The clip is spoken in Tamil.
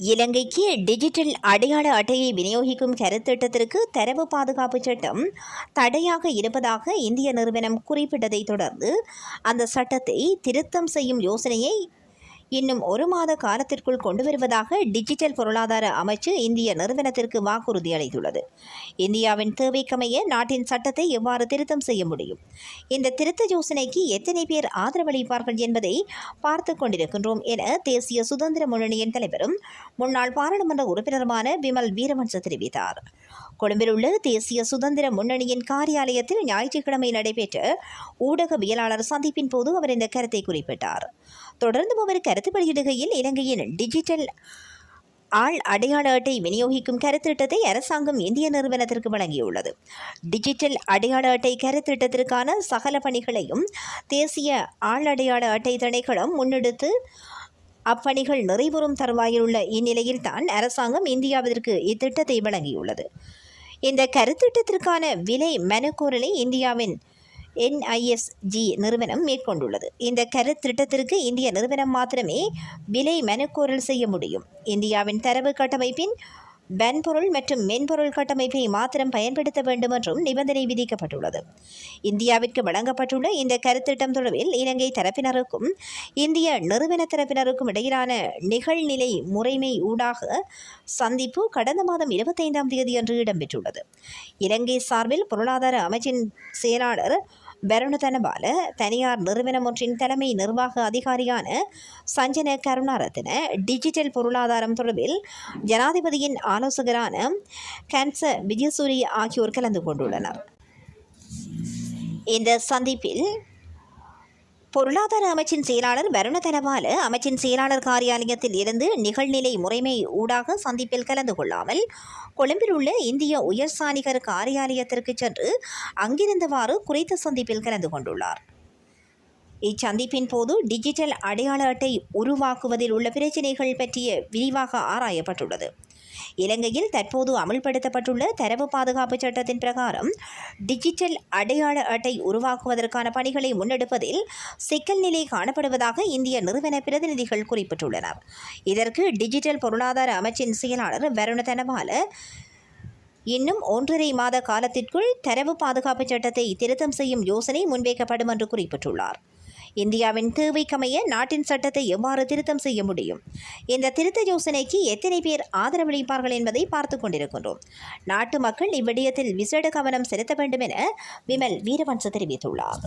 இலங்கைக்கு டிஜிட்டல் அடையாள அட்டையை விநியோகிக்கும் கருத்திட்டத்திற்கு தரவு பாதுகாப்பு சட்டம் தடையாக இருப்பதாக இந்திய நிறுவனம் குறிப்பிட்டதைத் தொடர்ந்து அந்த சட்டத்தை திருத்தம் செய்யும் யோசனையை இன்னும் ஒரு மாத காலத்திற்குள் கொண்டு வருவதாக டிஜிட்டல் பொருளாதார அமைச்சு இந்திய நிறுவனத்திற்கு வாக்குறுதி அளித்துள்ளது. இந்தியாவின் தேவைக்கமைய நாட்டின் சட்டத்தை எவ்வாறு திருத்தம் செய்ய முடியும்? இந்த திருத்த யோசனைக்கு எத்தனை பேர் ஆதரவளிப்பார்கள் என்பதை பார்த்து கொண்டிருக்கின்றோம் என தேசிய சுதந்திர முன்னணியின் தலைவரும் முன்னாள் பாராளுமன்ற உறுப்பினருமான பிமல் வீரவன்ச தெரிவித்தார். கொழும்பில் உள்ள தேசிய சுதந்திர முன்னணியின் காரியாலயத்தில் ஞாயிற்றுக்கிழமை நடைபெற்ற ஊடகவியலாளர் சந்திப்பின் போது அவர் இந்த கருத்தை குறிப்பிட்டார். தொடர்ந்தும் அவர் கருத்து வெளியிடுகையில் இலங்கையின் டிஜிட்டல் ஆள் அடையாள அட்டை விநியோகிக்கும் கருத்திட்டத்தை அரசாங்கம் இந்திய நிறுவனத்திற்கு வழங்கியுள்ளது. டிஜிட்டல் அடையாள அட்டை கருத்திட்டத்திற்கான சகல பணிகளையும் தேசிய ஆள் அடையாள அட்டை திணைக்களம் முன்னெடுத்து அப்பணிகள் நிறைவுறும் தருவாயில் உள்ள இந்நிலையில் தான் அரசாங்கம் இந்தியாவிற்கு இத்திட்டத்தை வழங்கியுள்ளது. இந்த கருத்திட்டத்திற்கான விலை மனுக்கோரலை இந்தியாவின் என்ஐஎஸ்ஜி நிறுவனம் மேற்கொண்டுள்ளது. இந்த கருத்திட்டத்திற்கு இந்திய நிறுவனம் மாத்திரமே விலை மனுக்கோரல் செய்ய முடியும். இந்தியாவின் தரவு கட்டமைப்பின் வன்பொருள் மற்றும் மென்பொருள் கட்டமைப்பை மாத்திரம் பயன்படுத்த வேண்டும் என்றும் நிபந்தனை விதிக்கப்பட்டுள்ளது. இந்தியாவிற்கு வழங்கப்பட்டுள்ள இந்த கருத்திட்டம் தொடர்பில் இலங்கை தரப்பினருக்கும் இந்திய நிறுவன தரப்பினருக்கும் இடையிலான நிகழ்நிலை முறைமை ஊடாக சந்திப்பு கடந்த மாதம் இருபத்தைந்தாம் தேதியன்று இடம்பெற்றுள்ளது. இலங்கை சார்பில் பொருளாதார அமைச்சின் செயலாளர் பருணதனபால தனியார் நிறுவனம் ஒன்றின் தலைமை நிர்வாக அதிகாரியான சஞ்சன கருணாரத்ன டிஜிட்டல் பொருளாதாரம் தொடர்பில் ஜனாதிபதியின் ஆலோசகரான கேன்ச விஜயசூரி ஆகியோர் கலந்து கொண்டுள்ளனர். இந்த சந்திப்பில் பொருளாதார அமைச்சின் செயலாளர் வருண தனபால அமைச்சின் செயலாளர் காரியாலயத்தில் இருந்து நிகழ்நிலை முறைமை ஊடாக சந்திப்பில் கலந்து கொள்ளாமல் கொழும்பில் உள்ள இந்திய உயர்சாணிகர் காரியாலயத்திற்கு சென்று அங்கிருந்தவாறு குறித்த சந்திப்பில் கலந்து கொண்டுள்ளார். இச்சந்திப்பின் போது டிஜிட்டல் அடையாள அட்டை உருவாக்குவதில் உள்ள பிரச்சினைகள் பற்றிய விரிவாக ஆராயப்பட்டுள்ளது. இலங்கையில் தற்போது அமல்படுத்தப்பட்டுள்ள தரவு பாதுகாப்பு சட்டத்தின் பிரகாரம் டிஜிட்டல் அடையாள அட்டை உருவாக்குவதற்கான பணிகளை முன்னெடுப்பதில் சிக்கல் நிலை காணப்படுவதாக இந்திய நிறுவன பிரதிநிதிகள் குறிப்பிட்டுள்ளனர். இதற்கு டிஜிட்டல் பொருளாதார அமைச்சின் செயலாளர் வருண தனபால இன்னும் ஒன்றரை மாத காலத்திற்குள் தரவு பாதுகாப்பு சட்டத்தை திருத்தம் செய்யும் யோசனை முன்வைக்கப்படும் என்று குறிப்பிட்டுள்ளார். இந்தியாவின் தேவைக்கமைய நாட்டின் சட்டத்தை எவ்வாறு திருத்தம் செய்ய முடியும்? இந்த திருத்த யோசனைக்கு எத்தனை பேர் ஆதரவளிப்பார்கள் என்பதை பார்த்து கொண்டிருக்கின்றோம். நாட்டு மக்கள் இவ்விடயத்தில் விசேட கவனம் செலுத்த வேண்டும் என விமல் வீரவன்ச தெரிவித்துள்ளார்.